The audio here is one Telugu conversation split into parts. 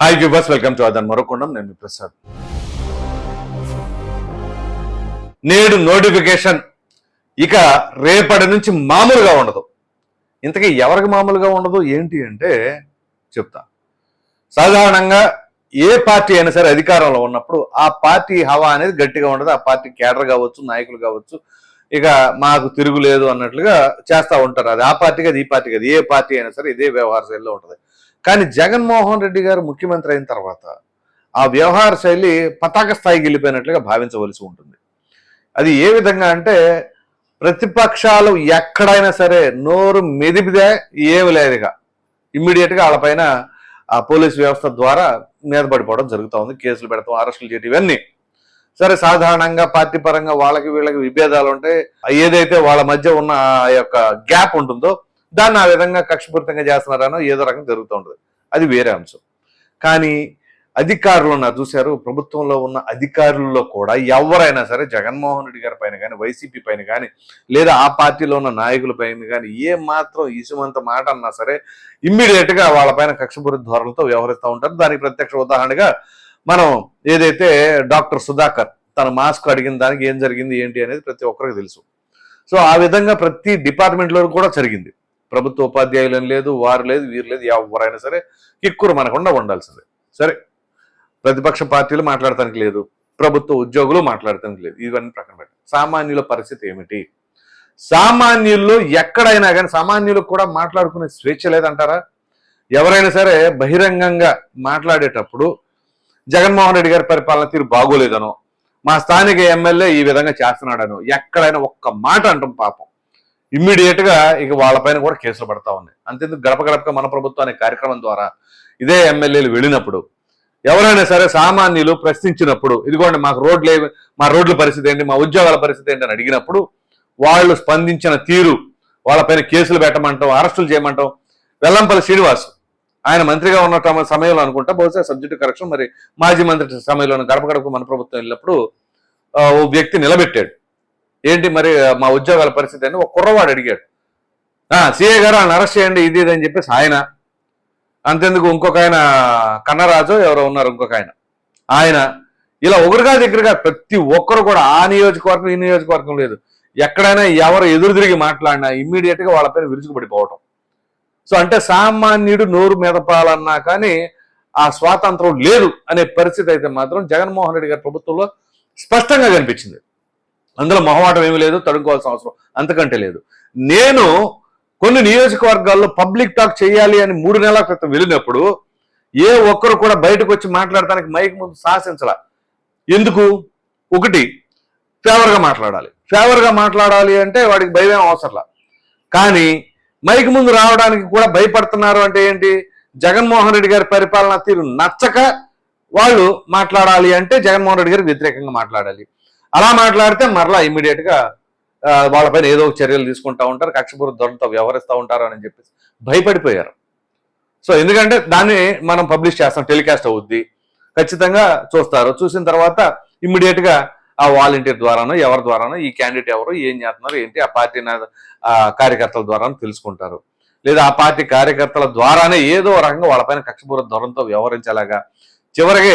హాయ్ వ్యూవర్స్ వెల్కమ్ టు అదన్ మరొకొండం నేను ప్రసాద్ నేడు నోటిఫికేషన్ ఇక రేపటి నుంచి మామూలుగా ఉండదు. ఇంతకీ ఎవరికి మామూలుగా ఉండదు? ఏంటి అంటే చెప్తా. సాధారణంగా ఏ పార్టీ అయినా సరే అధికారంలో ఉన్నప్పుడు ఆ పార్టీ హవా అనేది గట్టిగా ఉండదు. ఆ పార్టీ కేడర్ కావచ్చు నాయకులు కావచ్చు ఇక మాకు తిరుగులేదు అన్నట్లుగా చేస్తూ ఉంటారు. అది ఆ పార్టీ కాదు ఈ పార్టీ కదా ఏ పార్టీ అయినా సరే ఇదే వ్యవహార శైలిలో ఉంటుంది. కానీ జగన్మోహన్ రెడ్డి గారు ముఖ్యమంత్రి అయిన తర్వాత ఆ వ్యవహార శైలి పతాక స్థాయికి వెళ్ళిపోయినట్లుగా భావించవలసి ఉంటుంది. అది ఏ విధంగా అంటే ప్రతిపక్షాలు ఎక్కడైనా సరే నోరు మెదిపిదే ఏమి లేదుగా. ఇమ్మీడియట్గా వాళ్ళపైన ఆ పోలీస్ వ్యవస్థ ద్వారా మీద పడిపోవడం జరుగుతూ ఉంది కేసులు పెడతాం అరెస్టులు చేయటం ఇవన్నీ. సరే సాధారణంగా పార్టీ పరంగా వాళ్ళకి వీళ్ళకి విభేదాలు ఉంటాయి ఏదైతే వాళ్ళ మధ్య ఉన్న ఆ యొక్క గ్యాప్ ఉంటుందో దాన్ని ఆ విధంగా కక్షపూరితంగా చేస్తున్నారనో ఏదో రకం జరుగుతూ ఉంటుంది. అది వేరే అంశం. కానీ అధికారులు ఉన్నారు చూశారు ప్రభుత్వంలో ఉన్న అధికారుల్లో కూడా ఎవరైనా సరే జగన్మోహన్ రెడ్డి గారి పైన కానీ వైసీపీ పైన కానీ లేదా ఆ పార్టీలో ఉన్న నాయకుల పైన కానీ ఏ మాత్రం ఇసుమంత మాట అన్నా సరే ఇమ్మీడియట్గా వాళ్ళపైన కక్షపూరిత ధోరణితో వ్యవహరిస్తూ ఉంటారు. దానికి ప్రత్యక్ష ఉదాహరణగా మనం ఏదైతే డాక్టర్ సుధాకర్ తన మాస్క్ అడిగిన దానికి ఏం జరిగింది ఏంటి అనేది ప్రతి ఒక్కరికి తెలుసు. సో ఆ విధంగా ప్రతి డిపార్ట్మెంట్లో కూడా జరిగింది. ప్రభుత్వ ఉపాధ్యాయులు లేదు వారు లేదు వీరు లేదు ఎవరైనా సరే కిక్కురు మనకుండా ఉండాల్సిందే. సరే ప్రతిపక్ష పార్టీలు మాట్లాడటానికి లేదు ప్రభుత్వ ఉద్యోగులు మాట్లాడటానికి లేదు ఇవన్నీ ప్రక్కన పెట్టండి. సామాన్యుల పరిస్థితి ఏమిటి? సామాన్యుల్లో ఎక్కడైనా కానీ సామాన్యులకు కూడా మాట్లాడుకునే స్వేచ్ఛ లేదంటారా? ఎవరైనా సరే బహిరంగంగా మాట్లాడేటప్పుడు జగన్మోహన్ రెడ్డి గారి పరిపాలన తీరు బాగోలేదనో మా స్థానిక ఎమ్మెల్యే ఈ విధంగా చేస్తున్నాడనో ఎక్కడైనా ఒక్క మాట అంటాం పాపం. ఇమ్మీడియట్గా ఇక వాళ్ళపైన కూడా కేసులు పడతా ఉన్నాయి. అంతేందుకు గడప గడపక మన ప్రభుత్వం అనే కార్యక్రమం ద్వారా ఇదే ఎమ్మెల్యేలు వెళ్ళినప్పుడు ఎవరైనా సరే సామాన్యులు ప్రశ్నించినప్పుడు ఇదిగోండి మాకు రోడ్లు ఏవి- మా రోడ్ల పరిస్థితి ఏంటి మా ఉద్యోగాల పరిస్థితి ఏంటి అని అడిగినప్పుడు వాళ్ళు స్పందించిన తీరు వాళ్ళపైన కేసులు పెట్టమంటాం అరెస్టులు చేయమంటాం వెల్లంపల్లి శ్రీనివాస్ ఆయన మంత్రిగా ఉన్న సమయంలో అనుకుంటా బహుశా సబ్జెక్టు కరెక్షన్ మరి మాజీ మంత్రి సమయంలో గడప గడప మన ప్రభుత్వం వెళ్ళినప్పుడు ఓ వ్యక్తి నిలబెట్టాడు. ఏంటి మరి మా ఉద్యోగాల పరిస్థితి అని ఒక కుర్రవాడు అడిగాడు. సిఏ గారు ఆయన అరెస్ట్ చేయండి ఇది ఇది అని చెప్పేసి ఆయన అంతెందుకు ఇంకొక ఆయన కన్నరాజు ఎవరో ఉన్నారు ఇంకొక ఆయన. ఆయన ఇలా ఒకరిగా దగ్గరగా ప్రతి ఒక్కరు కూడా ఆ నియోజకవర్గం ఈ నియోజకవర్గం లేదు. ఎక్కడైనా ఎవరు ఎదురు తిరిగి మాట్లాడినా ఇమ్మీడియట్గా పేరు విరుచుకుపడిపోవటం. సో అంటే సామాన్యుడు నోరు మెదపాలన్నా కానీ ఆ స్వాతంత్రం లేదు అనే పరిస్థితి అయితే మాత్రం జగన్మోహన్ రెడ్డి గారి ప్రభుత్వంలో స్పష్టంగా కనిపించింది. అందులో మొహమాటం ఏమీ లేదు తడుకోవాల్సిన అవసరం అంతకంటే లేదు. నేను కొన్ని నియోజకవర్గాల్లో పబ్లిక్ టాక్ చేయాలి అని మూడు నెలల క్రితం వెళ్ళినప్పుడు ఏ ఒక్కరు కూడా బయటకు వచ్చి మాట్లాడటానికి మైక్ ముందు సాహసించాల. ఎందుకు? ఒకటి ఫేవర్గా మాట్లాడాలి. ఫేవర్గా మాట్లాడాలి అంటే వాడికి భయం అవసరంలా. కానీ మైక్ ముందు రావడానికి కూడా భయపడుతున్నారు అంటే ఏంటి? జగన్మోహన్ రెడ్డి గారి పరిపాలన తీరు నచ్చక వాళ్ళు మాట్లాడాలి అంటే జగన్మోహన్ రెడ్డి గారికి వ్యతిరేకంగా మాట్లాడాలి. అలా మాట్లాడితే మరలా ఇమీడియట్గా వాళ్ళపైన ఏదో ఒక చర్యలు తీసుకుంటా ఉంటారు కక్షపూర ధోరణితో వ్యవహరిస్తూ ఉంటారు అని చెప్పేసి భయపడిపోయారు. సో ఎందుకంటే దాన్ని మనం పబ్లిష్ చేస్తాం టెలికాస్ట్ అవుద్ది. ఖచ్చితంగా చూస్తారు. చూసిన తర్వాత ఇమ్మీడియట్గా ఆ వాలంటీర్ ద్వారానో ఎవరి ద్వారానో ఈ క్యాండిడేట్ ఎవరు ఏం చేస్తున్నారు ఏంటి ఆ పార్టీ కార్యకర్తల ద్వారా తెలుసుకుంటారు. లేదా ఆ పార్టీ కార్యకర్తల ద్వారానే ఏదో రకంగా వాళ్ళపైన కక్షపూర ధోరణితో వ్యవహరించేలాగా చివరికి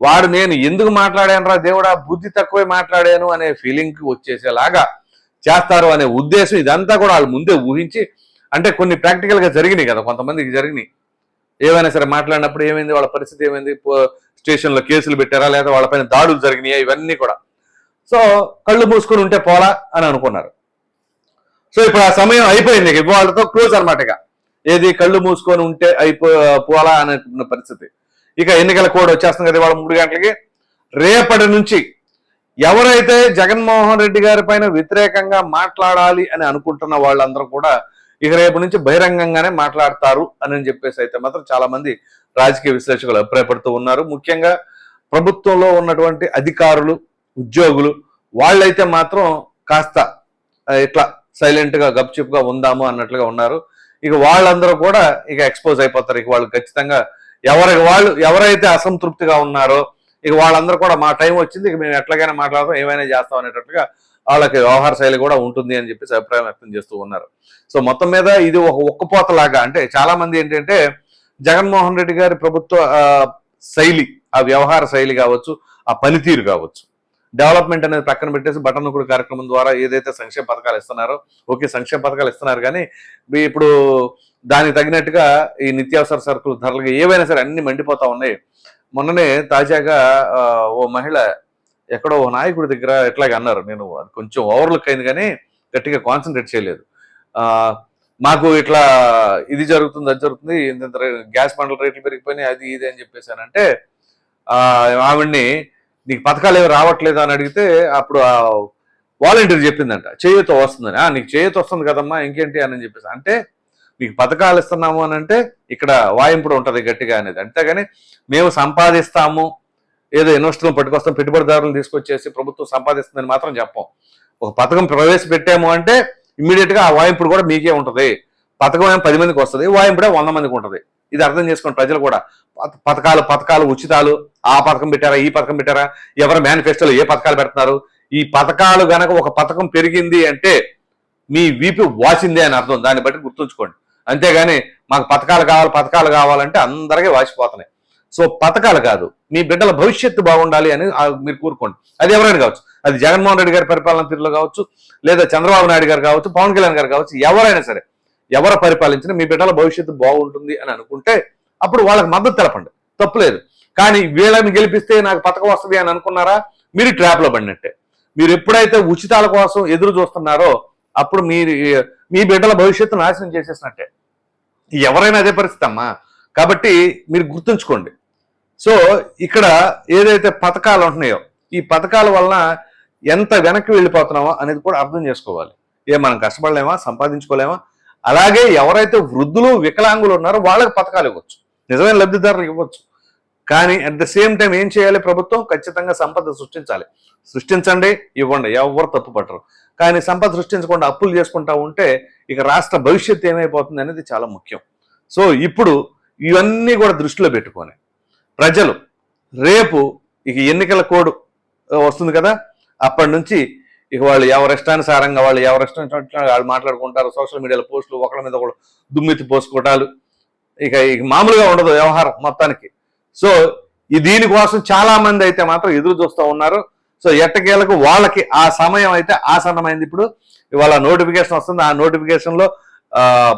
వాడు నేను ఎందుకు మాట్లాడాను రా దేవుడా? బుద్ధి తక్కువే మాట్లాడాను అనే ఫీలింగ్ వచ్చేసేలాగా చేస్తారు అనే ఉద్దేశం ఇదంతా కూడా వాళ్ళు ముందే ఊహించి అంటే కొన్ని ప్రాక్టికల్గా జరిగినాయి కదా కొంతమందికి జరిగినాయి. ఏమైనా సరే మాట్లాడినప్పుడు ఏమైంది? వాళ్ళ పరిస్థితి ఏమైంది? స్టేషన్లో కేసులు పెట్టారా? లేదా వాళ్ళపైన దాడులు జరిగినాయా? ఇవన్నీ కూడా. సో కళ్ళు మూసుకొని ఉంటే పోలా అని అనుకున్నారు. సో ఇప్పుడు ఆ సమయం అయిపోయింది. వాళ్ళతో క్లోజ్ అనమాట ఇక. ఏది? కళ్ళు మూసుకొని ఉంటే అయిపో పోలా అనుకున్న పరిస్థితి. ఇక ఎన్నికల కోడ్ వచ్చేస్తుంది కదా ఇవాళ మూడు గంటలకి. రేపటి నుంచి ఎవరైతే జగన్మోహన్ రెడ్డి గారి పైన వ్యతిరేకంగా మాట్లాడాలి అని అనుకుంటున్న వాళ్ళందరూ కూడా ఇక రేపు నుంచి బహిరంగంగానే మాట్లాడతారు అని చెప్పేసి అయితే మాత్రం చాలా మంది రాజకీయ విశ్లేషకులు అభిప్రాయపడుతూ ఉన్నారు. ముఖ్యంగా ప్రభుత్వంలో ఉన్నటువంటి అధికారులు ఉద్యోగులు వాళ్ళైతే మాత్రం కాస్త ఇట్లా సైలెంట్గా గప్చిప్గా ఉందాము అన్నట్లుగా ఉన్నారు. ఇక వాళ్ళందరూ కూడా ఇక ఎక్స్పోజ్ అయిపోతారు. ఇక వాళ్ళు ఖచ్చితంగా ఎవరికి వాళ్ళు ఎవరైతే అసంతృప్తిగా ఉన్నారో ఇక వాళ్ళందరూ కూడా మా టైం వచ్చింది ఇక మేము ఎట్లాగైనా మాట్లాడతాం ఏమైనా చేస్తాం అనేటట్టుగా వాళ్ళకి వ్యవహార శైలి కూడా ఉంటుంది అని చెప్పేసి అభిప్రాయం వ్యక్తం చేస్తూ ఉన్నారు. సో మొత్తం మీద ఇది ఒక ఒక్కపోతలాగా అంటే చాలా మంది ఏంటంటే జగన్మోహన్ రెడ్డి గారి ప్రభుత్వ శైలి ఆ వ్యవహార శైలి కావచ్చు ఆ పనితీరు కావచ్చు. డెవలప్మెంట్ అనేది పక్కన పెట్టేసి బటన్ నొక్కుడు కార్యక్రమం ద్వారా ఏదైతే సంక్షేమ పథకాలు ఇస్తున్నారో ఓకే సంక్షేమ పథకాలు ఇస్తున్నారు కానీ ఇప్పుడు దానికి తగినట్టుగా ఈ నిత్యావసర సరుకులు ధరలు ఏవైనా సరే అన్ని మండిపోతా ఉన్నాయి. మొన్ననే తాజాగా ఓ మహిళ ఎక్కడో ఓ నాయకుడి దగ్గర ఎట్లాగ అన్నారు నేను కొంచెం ఓవర్లుక్ అయింది కానీ గట్టిగా కాన్సన్ట్రేట్ చేయలేదు. మాకు ఇట్లా ఇది జరుగుతుంది అది జరుగుతుంది ఇంత గ్యాస్ బండల రేట్లు పెరిగిపోయినాయి అది ఇది అని చెప్పేసానంటే ఆవిడ్ని నీకు పథకాలు ఏమి రావట్లేదు అని అడిగితే అప్పుడు ఆ వాలంటీర్ చెప్పిందంట. చేయూత వస్తుందని. "ఆ, నీకు చేయూత వస్తుంది కదమ్మా ఇంకేంటి అని చెప్పేసి. అంటే మీకు పథకాలు ఇస్తున్నాము అని అంటే ఇక్కడ వాయింపుడు ఉంటుంది గట్టిగా అనేది. అంతేగాని మేము సంపాదిస్తాము ఏదో ఇన్వెస్టర్లు పట్టుకొస్తాం పెట్టుబడిదారులు తీసుకొచ్చేసి ప్రభుత్వం సంపాదిస్తుందని మాత్రం చెప్పం. ఒక పథకం ప్రవేశపెట్టాము అంటే ఇమ్మీడియట్గా ఆ వాయింపుడు కూడా మీకే ఉంటుంది. పథకం ఏమో పది మందికి వస్తుంది వాయింపుడే వంద మందికి ఉంటుంది. ఇది అర్థం చేసుకోండి ప్రజలు కూడా పథకాలు పథకాలు ఉచితాలు ఆ పథకం పెట్టారా ఈ పథకం పెట్టారా ఎవరు మేనిఫెస్టోలో ఏ పథకాలు పెడుతున్నారు? ఈ పథకాలు గనక ఒక పథకం పెరిగింది అంటే మీ వీపు వాసిందే అని అర్థం. దాన్ని బట్టి గుర్తుంచుకోండి. అంతేగాని మాకు పథకాలు కావాలి పథకాలు కావాలంటే అందరికీ వాసిపోతున్నాయి. సో పథకాలు కాదు. మీ బిడ్డల భవిష్యత్తు బాగుండాలి అని మీరు కోరుకోండి. అది ఎవరైనా కావచ్చు. అది జగన్మోహన్ రెడ్డి గారి పరిపాలన తీరులో కావచ్చు లేదా చంద్రబాబు నాయుడు గారు కావచ్చు పవన్ కళ్యాణ్ గారు కావచ్చు ఎవరైనా సరే ఎవరు పరిపాలించినా మీ బిడ్డల భవిష్యత్తు బాగుంటుంది అని అనుకుంటే అప్పుడు వాళ్ళకి మద్దతు తెలపండి. తప్పులేదు. కానీ వీళ్ళని గెలిపిస్తే నాకు పథకం వస్తుంది అని అనుకున్నారా? మీరు ట్రాప్లో పడినట్టే. మీరు ఎప్పుడైతే ఉచితాల కోసం ఎదురు చూస్తున్నారో అప్పుడు మీరు మీ బిడ్డల భవిష్యత్తు నాశనం చేసేసినట్టే. ఎవరైనా అదే పరిస్థితి అమ్మా. కాబట్టి మీరు గుర్తుంచుకోండి. సో ఇక్కడ ఏదైతే పథకాలు ఉంటున్నాయో ఈ పథకాల వలన ఎంత వెనక్కి వెళ్ళిపోతున్నామో అనేది కూడా అర్థం చేసుకోవాలి. ఏ మనం కష్టపడలేమా? సంపాదించుకోలేమా? అలాగే ఎవరైతే వృద్ధులు వికలాంగులు ఉన్నారో వాళ్ళకి పథకాలు ఇవ్వచ్చు. నిజమైన లబ్ధిదారులకు ఇవ్వచ్చు. కానీ అట్ ద సేమ్ టైం ఏం చేయాలి ప్రభుత్వం? ఖచ్చితంగా సంపద సృష్టించాలి. సృష్టించండి ఇవ్వండి. ఎవరు తప్పు పట్టరు. కానీ సంపద సృష్టించకుండా అప్పులు చేసుకుంటా ఉంటే ఇక రాష్ట్ర భవిష్యత్తు ఏమైపోతుంది అనేది చాలా ముఖ్యం. సో ఇప్పుడు ఇవన్నీ కూడా దృష్టిలో పెట్టుకొని ప్రజలు రేపు ఇక ఎన్నికల కోడ్ వస్తుంది కదా? అప్పటి నుంచి ఇక వాళ్ళు ఎవరి ఇష్టానుసారంగా వాళ్ళు ఎవరి ఇష్టం వాళ్ళు మాట్లాడుకుంటారు. సోషల్ మీడియాలో పోస్టులు ఒకళ్ళ మీద ఒకళ్ళు దుమ్మెత్తి పోసుకోవటాలు ఇక మామూలుగా ఉండదు వ్యవహారం మొత్తానికి. సో ఈ దీనికోసం చాలా మంది అయితే మాత్రం ఎదురు చూస్తూ ఉన్నారు. సో ఎట్టకేలకు వాళ్ళకి ఆ సమయం అయితే ఆసన్నమైంది ఇప్పుడు. ఇవాళ నోటిఫికేషన్ వస్తుంది. ఆ నోటిఫికేషన్లో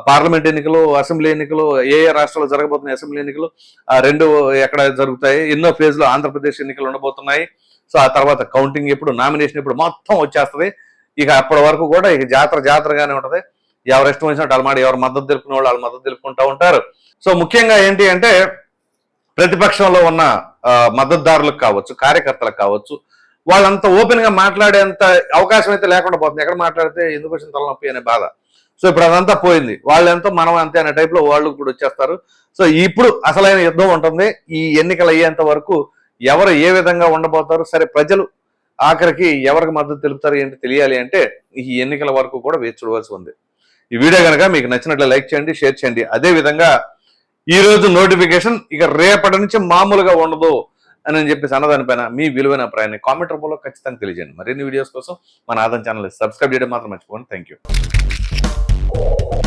పార్లమెంట్ ఎన్నికలు అసెంబ్లీ ఎన్నికలు ఏ ఏ రాష్ట్రాల్లో జరగబోతున్నాయి అసెంబ్లీ ఎన్నికలు ఆ రెండు ఎక్కడ జరుగుతాయి ఎన్నో ఫేజ్లో ఆంధ్రప్రదేశ్ ఎన్నికలు ఉండబోతున్నాయి. సో ఆ తర్వాత కౌంటింగ్ ఎప్పుడు నామినేషన్ ఇప్పుడు మొత్తం వచ్చేస్తుంది. ఇక అప్పటి వరకు కూడా ఇక జాతర జాతరగానే ఉంటుంది. ఎవరు ఇష్టం వచ్చినట్టు వాళ్ళ మాట ఎవరు మద్దతు తెలుపుకునే వాళ్ళు వాళ్ళ మద్దతు తెలుపుకుంటూ ఉంటారు. సో ముఖ్యంగా ఏంటి అంటే ప్రతిపక్షంలో ఉన్న మద్దతుదారులకు కావచ్చు కార్యకర్తలకు కావచ్చు వాళ్ళంతా ఓపెన్గా మాట్లాడేంత అవకాశం అయితే లేకుండా పోతుంది. ఎక్కడ మాట్లాడితే ఎందుకు వచ్చిన తలనొప్పి అనే బాధ. సో ఇప్పుడు అదంతా పోయింది. వాళ్ళెంతో మనం అంతే అనే టైప్లో వాళ్ళు కూడా వచ్చేస్తారు. సో ఇప్పుడు అసలైన యుద్ధం ఉంటుంది. ఈ ఎన్నికలు అయ్యేంత వరకు ఎవరు ఏ విధంగా ఉండబోతారు సరే ప్రజలు ఆఖరికి ఎవరికి మద్దతు తెలుపుతారు ఏంటి తెలియాలి అంటే ఈ ఎన్నికల వరకు కూడా వేచి చూడవలసి ఉంది. ఈ వీడియో కనుక మీకు నచ్చినట్లు లైక్ చేయండి షేర్ చేయండి. అదే విధంగా నోటిఫికేషన్ ఇక రేపటి నుంచి మామూలుగా ఉండదు అని అని చెప్పేసి అన్నదానిపైన మీ విలువైన అభిప్రాయాన్ని కామెంట్ రూపంలో ఖచ్చితంగా తెలియజేయండి. మరిన్ని వీడియోస్ కోసం మన ఆదం ఛానల్ సబ్స్క్రైబ్ చేయడం మాత్రం మర్చిపోండి థ్యాంక్ యూ